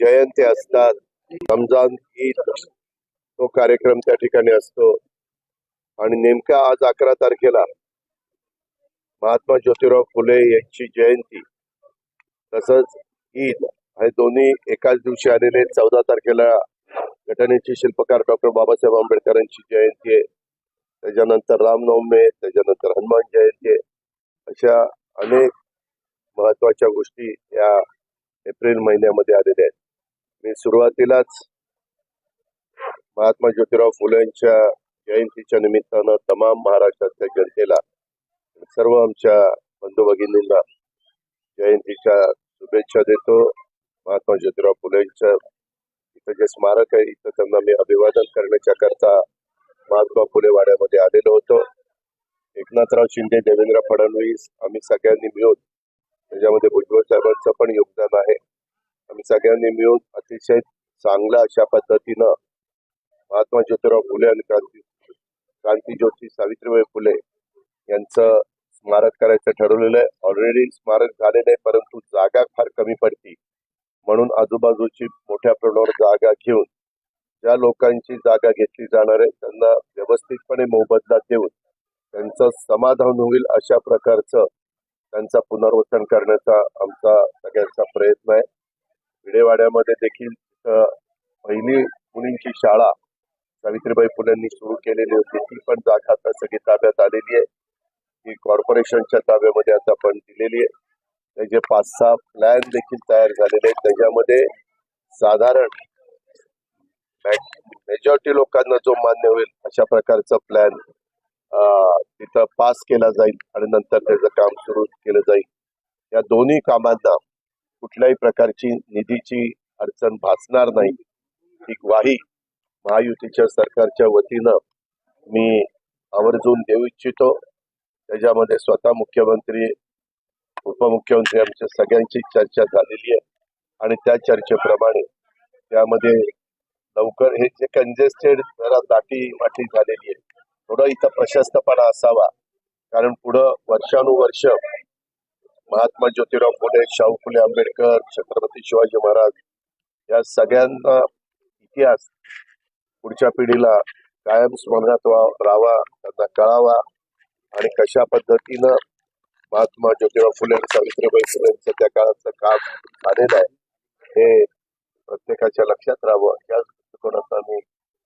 जयंती असतात. रमजान ईद तो कार्यक्रम त्या ठिकाणी असतो. आणि नेमका आज अकरा तारखेला महात्मा ज्योतिराव फुले यांची जयंती तसंच ईद हे दोन्ही एकाच दिवशी आलेले चौदा तारखेला घटनेचे शिल्पकार डॉक्टर बाबासाहेब आंबेडकरांची जयंती आहे. त्याच्यानंतर रामनवमी आहे. त्याच्यानंतर हनुमान जयंती आहे. अशा अनेक महत्त्वाच्या गोष्टी या एप्रिल महिन्यामध्ये आलेले आहेत. मी सुरुवातीलाच महात्मा ज्योतिराव फुले यांच्या जयंतीच्या निमित्तानं तमाम महाराष्ट्रातल्या जनतेला सर्व आमच्या बंधू भगिनींना जयंतीच्या शुभेच्छा देतो. महात्मा ज्योतिराव फुलेंच्या इथं जे स्मारक आहे इथं त्यांना मी अभिवादन करण्याच्या करता महात्मा फुले वाड्यामध्ये आलेलो होतो. एकनाथराव शिंदे देवेंद्र फडणवीस आम्ही सगळ्यांनी मिळून त्याच्यामध्ये भुजबळ साहेबांचं पण योगदान आहे. आम्ही सगळ्यांनी मिळून अतिशय चांगला अशा पद्धतीनं महात्मा ज्योतिराव फुले आणि क्रांती क्रांतीज्योती सावित्रीबाई फुले यांचं स्मारक करायचं ठरवलेलं आहे. ऑलरेडी स्मारक झालेलं आहे परंतु जागा फार कमी पडती. म्हणून आजूबाजूची मोठ्या प्रमाणावर जागा घेऊन ज्या लोकांची जागा घेतली जाणार आहे त्यांना व्यवस्थितपणे मोबदला देऊन त्यांचं समाधान होईल अशा प्रकारचं त्यांचा पुनर्वसन करण्याचा आमचा सगळ्यांचा प्रयत्न आहे. भिडेवाड्यामध्ये देखील पहिली मुलींची शाळा सावित्रीबाई फुलेंनी सुरू केलेली होती. ती पण जागा आता सगळी ताब्यात आलेली आहे. ती कॉर्पोरेशनच्या ताब्यामध्ये आता पण दिलेली आहे. त्याचे पाच सहा प्लॅन देखील तयार झालेले आहेत. त्याच्यामध्ये साधारण मेजॉरिटी लोकांना जो मान्य होईल अशा प्रकारचा प्लॅन तिथं पास केला जाईल आणि नंतर त्याचं काम सुरू केलं जाईल. या दोन्ही कामांना कुठल्याही प्रकारची निधीची अडचण भासणार नाही. ही ग्वाही महायुतीच्या सरकारच्या वतीनं मी आवर्जून देऊ इच्छितो. त्याच्यामध्ये स्वतः मुख्यमंत्री उपमुख्यमंत्री आमच्या सगळ्यांची चर्चा झालेली आहे. आणि त्या चर्चेप्रमाणे त्यामध्ये लवकर हे जे कंजेस्टेड जरा दाटी वाटी झालेली आहे थोडं इथं प्रशस्तपणा असावा. कारण पुढं वर्षानुवर्ष महात्मा ज्योतिराव फुले शाहू फुले आंबेडकर छत्रपती शिवाजी महाराज या सगळ्यांना इतिहास पुढच्या पिढीला कायम स्मरणात राहावा त्यांना कळावा आणि कशा पद्धतीनं महात्मा ज्योतिराव फुले आणि सावित्रीबाई फुलेंचं त्या काळाचं काम झालेलं आहे हे प्रत्येकाच्या लक्षात राहावं. या दृष्टिकोनात आम्ही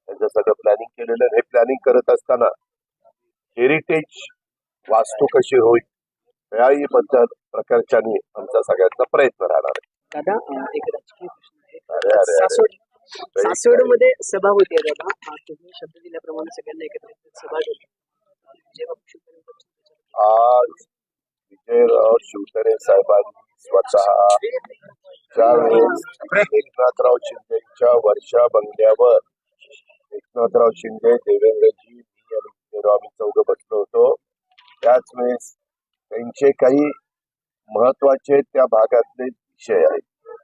त्याचं सगळं प्लॅनिंग केलेलं आहे. हे प्लॅनिंग करत असताना हेरिटेज वास्तू कशी होईल याही बद्दल प्रकारच्यानी आमचा सगळ्यांचा प्रयत्न राहणार आहे. दादा एक राजकीय प्रश्न आहे. सासवडमध्ये सभा होती दादा. तुम्ही शब्द दिल्याप्रमाणे सगळ्यांना एकत्रित सभा घेतली. विजयराव शिवतरे साहेबांनी स्वतः ज्यावेळेस एकनाथराव शिंदेच्या वर्षा बंगल्यावर एकनाथराव शिंदे देवेंद्रजी मी आणि विजयराव आम्ही चौघ बसलो होतो त्याच वेळेस त्यांचे काही महत्त्वाचे त्या भागातले विषय आहेत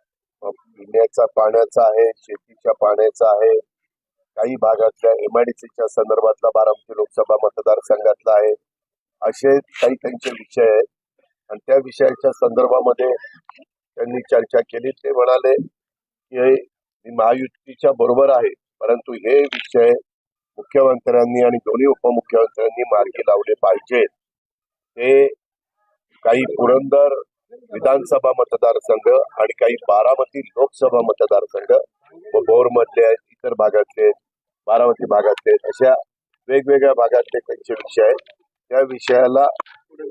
पिण्याचा पाण्याचा आहे शेतीच्या पाण्याचा आहे काही भागातल्या एमआयडीसीच्या संदर्भातला बारामती लोकसभा मतदारसंघातला आहे असे काही त्यांचे विषय आहेत आणि त्या विषयाच्या संदर्भामध्ये त्यांनी चर्चा केली ते म्हणाले की हे मी महायुतीच्या बरोबर आहे परंतु हे विषय मुख्यमंत्र्यांनी आणि दोन्ही उपमुख्यमंत्र्यांनी मार्गी लावले पाहिजेत ते काही पुरंदर विधानसभा मतदारसंघ आणि काही बारामती लोकसभा मतदारसंघ व भोरमधले आहेत इतर भागातले बारामती भागातले अशा वेगवेगळ्या भागातले त्यांचे विषय आहेत. त्या विषयाला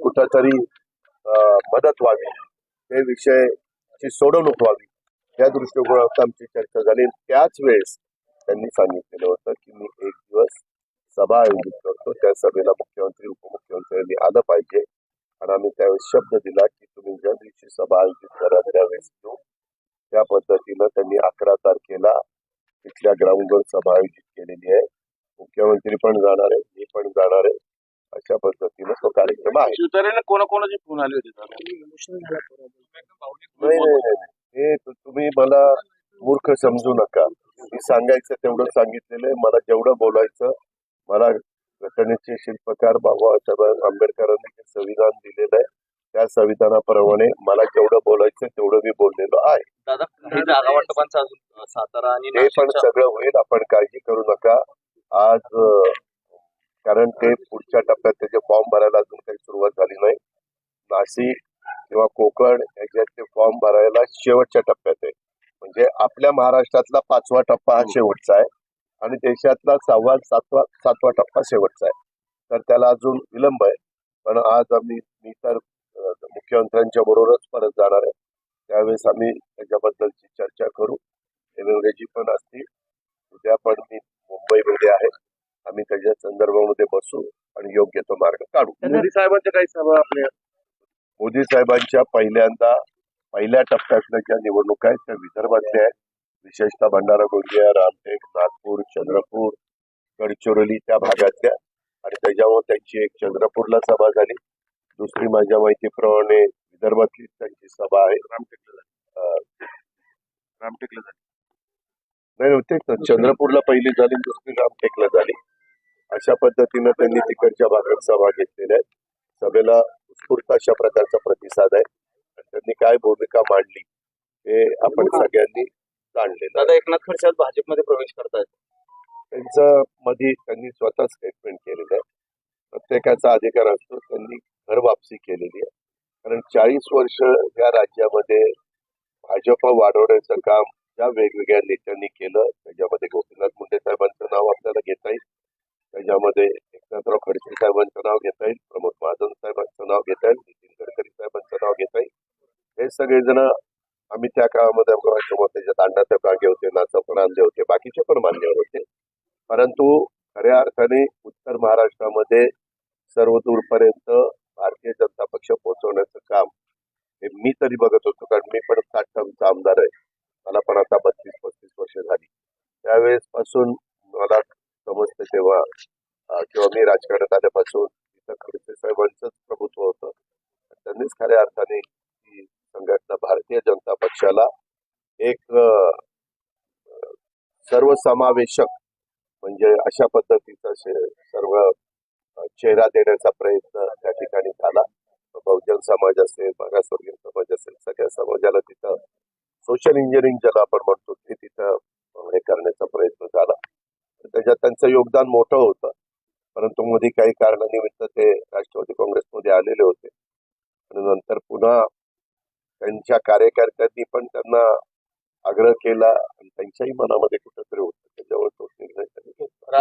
कुठंतरी मदत व्हावी ते विषयाची सोडवणूक व्हावी या दृष्टिकोनात आमची चर्चा झाली. त्याच वेळेस त्यांनी सांगितलेलं होतं की मी एक दिवस सभा आयोजित करतो त्या सभेला मुख्यमंत्री उपमुख्यमंत्र्यांनी आलं पाहिजे आणि आम्ही त्यावेळेस शब्द दिला की तुम्ही ज्या दिवशी सभा आयोजित करा त्यावेळेस येऊ त्या पद्धतीनं त्यांनी अकरा तारखेला तिथल्या ग्राउंडवर सभा आयोजित केलेली आहे मुख्यमंत्री पण जाणार आहे मी पण जाणार आहे अशा पद्धतीनं तो कार्यक्रम आहे शिवतरेने कोणाकोणाचे फोन आले होते दादा? इमोशनल झाला पोरं. नाही नाही नाही. हे तुम्ही मला मूर्ख समजू नका मी सांगायचं तेवढं सांगितलेलं आहे. मला जेवढं बोलायचं मला घटनेचे शिल्पकार बाबासाहेब आंबेडकरांनी जे संविधान दिलेलं आहे त्या संविधानाप्रमाणे मला जेवढं बोलायचं तेवढं मी बोललेलो आहे. सातारा आणि ते पण सगळं होईल. आपण काळजी करू नका. आज कारण ते पुढच्या टप्प्यात त्याचे फॉर्म भरायला अजून काही सुरुवात झाली नाही. नाशिक किंवा कोकण याच्यात ते फॉर्म भरायला शेवटच्या टप्प्यात. म्हणजे आपल्या महाराष्ट्रातला पाचवा टप्पा हा शेवटचा आहे. आणि देशातला सहावा सातवा सातवा टप्पा शेवटचा आहे. तर त्याला अजून विलंब आहे. पण आज आम्ही मी तर मुख्यमंत्र्यांच्या बरोबरच परत जाणार आहे. त्यावेळेस आम्ही त्याच्याबद्दलची चर्चा करू. इंग्रजी पण असतील. उद्या पण मी मुंबईमध्ये आहे. आम्ही त्याच्या संदर्भामध्ये बसू आणि योग्य तो मार्ग काढू. मोदी साहेबांच्या काही सभा आपल्या? मोदी साहेबांच्या पहिल्यांदा पहिल्या टप्प्यातल्या ज्या निवडणुका आहेत त्या विदर्भातल्या आहेत. विशेषतः भंडारा गोंदिया रामटेक नागपूर चंद्रपूर गडचिरोली त्या भागातल्या. आणि त्याच्यावर त्यांची एक चंद्रपूरला सभा झाली. दुसरी माझ्या माहितीप्रमाणे विदर्भातली त्यांची सभा आहे. रामटेकला रामटेकला झाली. नाही तेच चंद्रपूरला पहिली झाली दुसरी रामटेकला झाली. अशा पद्धतीनं त्यांनी तिकडच्या भागात सभा घेतलेल्या आहेत. सभेला उत्स्फूर्त अशा प्रकारचा प्रतिसाद आहे. त्यांनी काय भूमिका मांडली हे आपण सगळ्यांनी जाणलेलं आहे. दादा एकनाथ खडसे आज भाजपमध्ये प्रवेश करतायत. त्यांचं मध्ये त्यांनी स्वतः स्टेटमेंट केलेलं आहे. प्रत्येकाचा अधिकार असतो त्यांनी घर वापसी केलेली आहे. कारण चाळीस वर्ष या राज्यामध्ये भाजप वाढवण्याचं काम ज्या वेगवेगळ्या नेत्यांनी केलं त्याच्यामध्ये गोपीनाथ मुंडे साहेबांचं नाव आपल्याला घेता येईल. त्याच्यामध्ये एकनाथराव खडसे साहेबांचं नाव घेता येईल. प्रमोद महाजन साहेबांचं नाव घेता येईल. नितीन गडकरी साहेबांचं नाव घेता येईल. हे सगळेजण आम्ही त्या काळामध्ये आमच्या त्याच्यात अण्णासाहेब कागे होते नाथासाहेब रामदेव होते बाकीचे पण मान्यवर होते. परंतु खऱ्या अर्थाने उत्तर महाराष्ट्रामध्ये सर्व दूरपर्यंत भारतीय जनता पक्ष पोहोचवण्याचं काम हे मी तरी बघत होतो कारण मी पण साठ टर्मचा आमदार आहे. मला पण आता बत्तीस पस्तीस वर्ष झाली. त्यावेळेस पासून मला समजते तेव्हा किंवा मी राजकारणात आल्यापासून इथं खडसे साहेबांचंच प्रभुत्व होतं. त्यांनीच खऱ्या अर्थाने संघटना भारतीय जनता पक्षाला एक सर्वसमावेशक म्हणजे अशा पद्धतीचा सर्व चेहरा देण्याचा प्रयत्न त्या ठिकाणी झाला. बहुजन समाज असेल मागासवर्गीय समाज असेल सगळ्या समाजाला तिथं सोशल इंजिनिअरिंग ज्याला आपण म्हणतो ते तिथं हे करण्याचा प्रयत्न झाला. त्याच्यात त्यांचं योगदान मोठं होतं. परंतु मध्ये काही कारणानिमित्त ते राष्ट्रवादी काँग्रेसमध्ये आलेले होते. आणि नंतर पुन्हा त्यांच्या कार्यकर्त्यांनी पण त्यांना आग्रह केला आणि त्यांच्याही मनामध्ये कुठंतरी होतं त्याच्यावर तो निर्णय त्यांनी घेतला.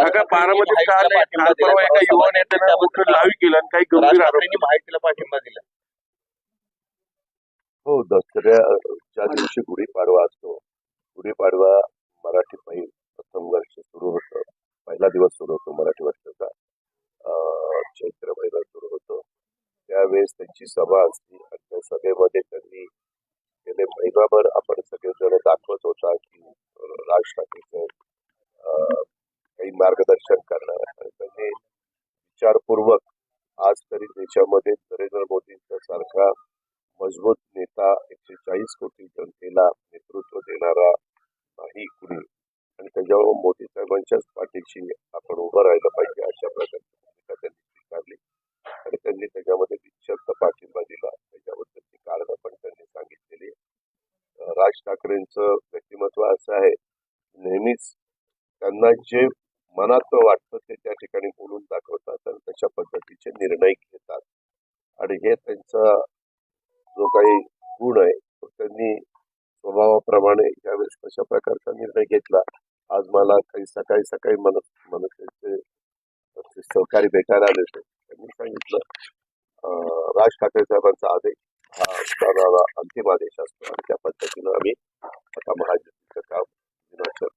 हो दसऱ्याच्या दिवशी गुढीपाडवा असतो गुढीपाडवा मराठी पहिल प्रथम वर्ष सुरू होतं. पहिला दिवस सुरू होतो मराठी वर्षाचा. अं, चैत्र महिना सुरू होतो त्यावेळेस त्यांची सभा असते आणि त्या सभेमध्ये त्यांनी गेले महिनाभर आपण सगळेजण दाखवत होता की राज ठाकरेचं काही मार्गदर्शन करणार आणि त्यांनी विचारपूर्वक आज तरी देशामध्ये नरेंद्र मोदींच्या सारखा मजबूत नेता एकशे चाळीस कोटी जनतेला नेतृत्व देणारा नाही कुणी. आणि त्याच्यावर मोदी साहेबांच्याच पाठीशी आपण उभं राहिलं पाहिजे अशा प्रकारे भूमिका त्यांनी स्वीकारली आणि त्यांनी त्याच्यामध्ये निश्चित पाठिंबा दिला त्याच्याबद्दलची कारणं पण त्यांनी सांगितलेली आहे. अं, राज ठाकरेंचं व्यक्तिमत्व असं आहे. नेहमीच त्यांना जे मनात वाटतं ते त्या ठिकाणी बोलून दाखवतात आणि तशा पद्धतीचे निर्णय घेतात. आणि हे त्यांचा जो काही गुण आहे तो त्यांनी स्वभावाप्रमाणे यावेळेस तशा प्रकारचा निर्णय घेतला आज मला काही सकाळी सकाळी मन मनसेचे सहकारी भेटायला आले होते. त्यांनी सांगितलं राज ठाकरे साहेबांचा आदेश हा अंतिम आदेश असतो आणि त्या पद्धतीनं आम्ही आता महायुतीचं काम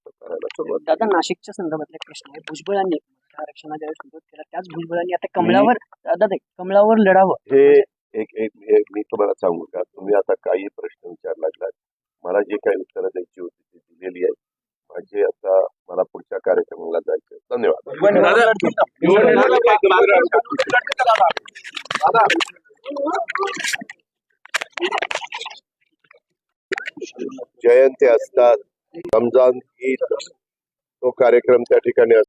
करायला सुरुवात. दादा नाशिकच्या संदर्भातला एक प्रश्न आहे भुजबळांनी मराठा आरक्षणाला ज्यावेळेस विरोध केला त्याच भुजबळांनी आता कमळावर दादा कमळावर लढावं हे एक एक मी तुम्हाला सांगू का तुम्ही आता काही प्रश्न विचारला लागलात मला जे काही उत्तरं द्यायची होती ती दिलेली आहेत माझे आता मला पुढच्या कार्यक्रमाला जायचं आहे. धन्यवाद दादा, निवडणुकीला काही गंभीर आरोप जयंती असतात. रमजान ईद तो कार्यक्रम त्या ठिकाणी